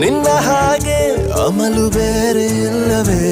ನಿನ್ನ ಹಾಗೆ ಅಮಲು ಬೇರೆ ಇಲ್ಲವೇ?